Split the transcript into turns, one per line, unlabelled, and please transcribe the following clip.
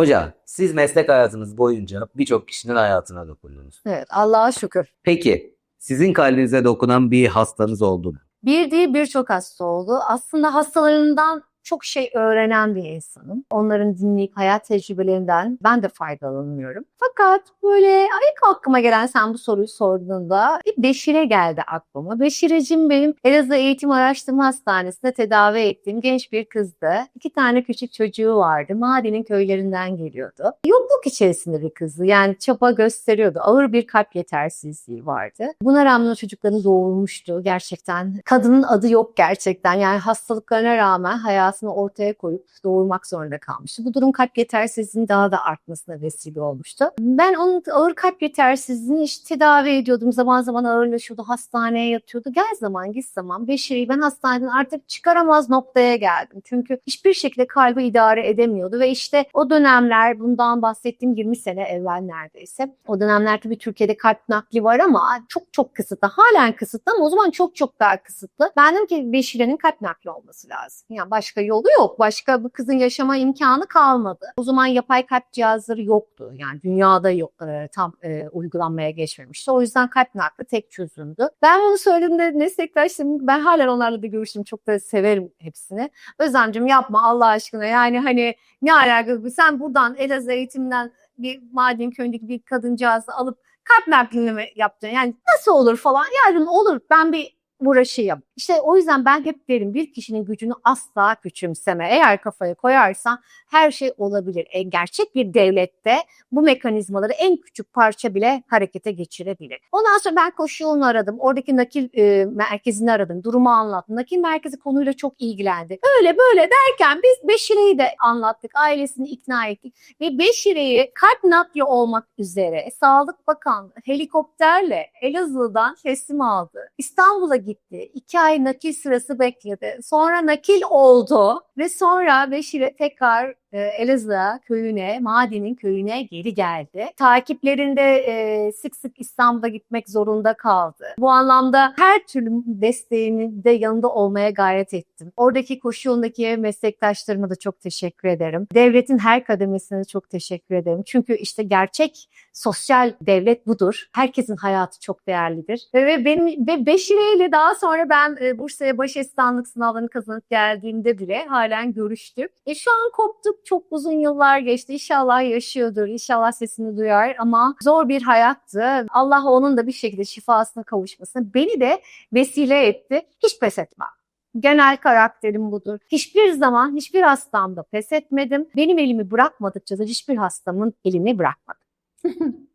Hoca, siz meslek hayatınız boyunca birçok kişinin hayatına dokundunuz.
Evet, Allah'a şükür.
Peki, sizin kalbinize dokunan bir hastanız oldu mu?
Bir değil birçok hasta oldu. Aslında hastalarından çok şey öğrenen bir insanım. Onların dinleyip hayat tecrübelerinden ben de faydalanıyorum. Fakat böyle ilk aklıma gelen sen bu soruyu sorduğunda bir Beşire geldi aklıma. Beşirecim benim Elazığ Eğitim Araştırma Hastanesi'nde tedavi ettiğim genç bir kızdı. İki tane küçük çocuğu vardı. Mardin'in köylerinden geliyordu. Yokluk içerisinde bir kızdı. Yani çaba gösteriyordu. Ağır bir kalp yetersizliği vardı. Buna rağmen o çocuklarını doğurmuştu gerçekten. Kadının adı yok gerçekten. Yani hastalıklarına rağmen hayatını ortaya koyup doğurmak zorunda kalmıştı. Bu durum kalp yetersizliğinin daha da artmasına vesile olmuştu. Ben onun ağır kalp yetersizliğini işte tedavi ediyordum. Zaman zaman ağırlaşıyordu. Hastaneye yatıyordu. Gel zaman git zaman Beşir'i ben hastaneden artık çıkaramaz noktaya geldim. Çünkü hiçbir şekilde kalbi idare edemiyordu ve işte o dönemler bundan bahsettiğim 20 sene evvel neredeyse. O dönemler tabii Türkiye'de kalp nakli var ama çok çok kısıtlı. Halen kısıtlı ama o zaman çok çok daha kısıtlı. Ben dedim ki Beşire'nin kalp nakli olması lazım. Yani başka yolu yok. Başka bu kızın yaşama imkanı kalmadı. O zaman yapay kalp cihazları yoktu. Yani dünyada yok, e, tam e, uygulanmaya geçmemişti. O yüzden kalp nakli tek çözümdü. Ben bunu söylediğimde meslektaşlarım ben halen onlarla da görüştüm. Çok da severim hepsini. Özlemcim yapma Allah aşkına. Yani hani ne alakası? Sen buradan Elazığ eğitimden bir maden köyündeki bir kadıncağızı alıp kalp naklini mi yaptın? Yani nasıl olur falan. Yani olur ben bir uğraşayım. İşte o yüzden ben hep derim bir kişinin gücünü asla küçümseme. Eğer kafaya koyarsan her şey olabilir. E, gerçek bir devlette bu mekanizmaları en küçük parça bile harekete geçirebilir. Ondan sonra ben koşu yolunu aradım. Oradaki nakil e, merkezini aradım. Durumu anlattım. Nakil merkezi konuyla çok ilgilendi. Öyle böyle derken biz Beşire'yi de anlattık. Ailesini ikna ettik. Ve Beşire'yi kalp nakli olmak üzere Sağlık Bakanlığı helikopterle Elazığ'dan teslim aldı. İstanbul'a gitti. İki ay nakil sırası bekledi. Sonra nakil oldu ve sonra Beşire tekrar Elazığ'a köyüne, Mardin'in köyüne geri geldi. Takiplerinde e, sık sık İstanbul'a gitmek zorunda kaldı. Bu anlamda her türlü desteğini de yanında olmaya gayret ettim. Oradaki koşu yolundaki meslektaşlarıma da çok teşekkür ederim. Devletin her kademesine çok teşekkür ederim. Çünkü işte gerçek sosyal devlet budur. Herkesin hayatı çok değerlidir. Ve, benim ve Beşire ile daha sonra ben e, Bursa'ya baş asistanlık sınavlarını kazanıp geldiğimde bile halen görüştük. E, şu an koptuk. Çok uzun yıllar geçti. İnşallah yaşıyordur. İnşallah sesini duyar ama zor bir hayattı. Allah onun da bir şekilde şifasına kavuşmasını beni de vesile etti. Hiç pes etmem. Genel karakterim budur. Hiçbir zaman hiçbir hastamda pes etmedim. Benim elimi bırakmadıkça da hiçbir hastamın elini bırakmadım.